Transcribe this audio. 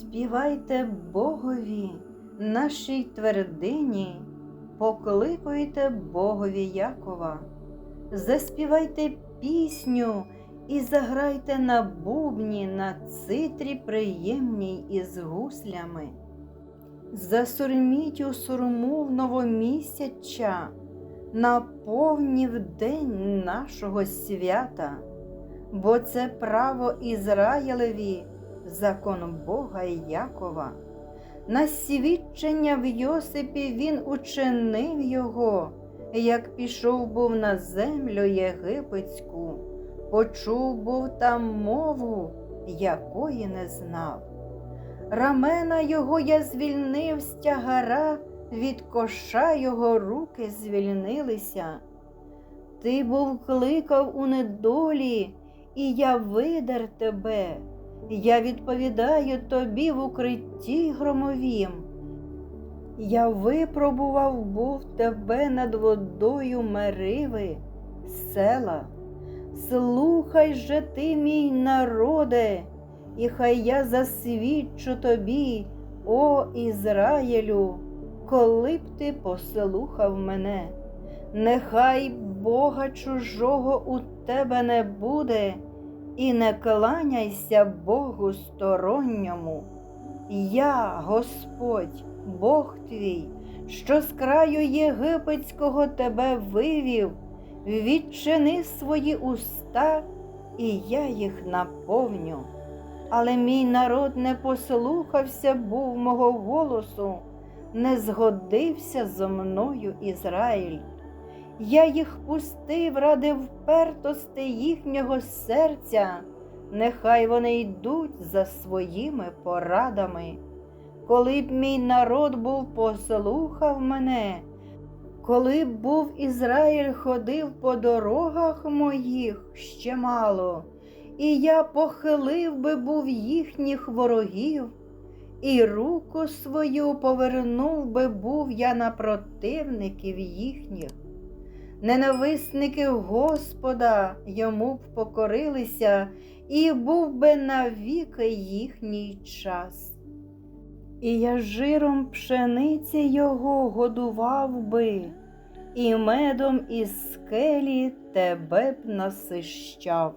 Співайте Богові, нашій твердині, покликуйте Богові Якова, заспівайте пісню і заграйте на бубні, на цитрі приємній із гуслями. Засурміть у сурму в новомісяча, наповні в день нашого свята, бо це право Ізраїлеві, закон Бога Якова. На свідчення в Йосипі він учинив його, як пішов був на землю єгипетську, почув був там мову, якої не знав. Рамена його я звільнив з тягара, від коша його руки звільнилися. Ти був кликав у недолі, і я видер тебе. Я відповідаю тобі в укритті громовім. Я випробував був тебе над водою мериви, села. Слухай же ти, мій народе, і хай я засвідчу тобі, о Ізраїлю, коли б ти послухав мене. Нехай Бога чужого у тебе не буде, і не кланяйся Богу сторонньому. Я, Господь, Бог твій, що з краю єгипетського тебе вивів, відчини свої уста, і я їх наповню. Але мій народ не послухався був мого голосу, не згодився зо мною Ізраїль. Я їх пустив ради впертости їхнього серця, нехай вони йдуть за своїми порадами. Коли б мій народ був послухав мене, коли б був Ізраїль ходив по дорогах моїх ще мало, і я похилив би був їхніх ворогів, і руку свою повернув би був я на противників їхніх. Ненависники Господа йому б покорилися, і був би навіки їхній час. І я жиром пшениці його годував би, і медом із скелі тебе б насищав.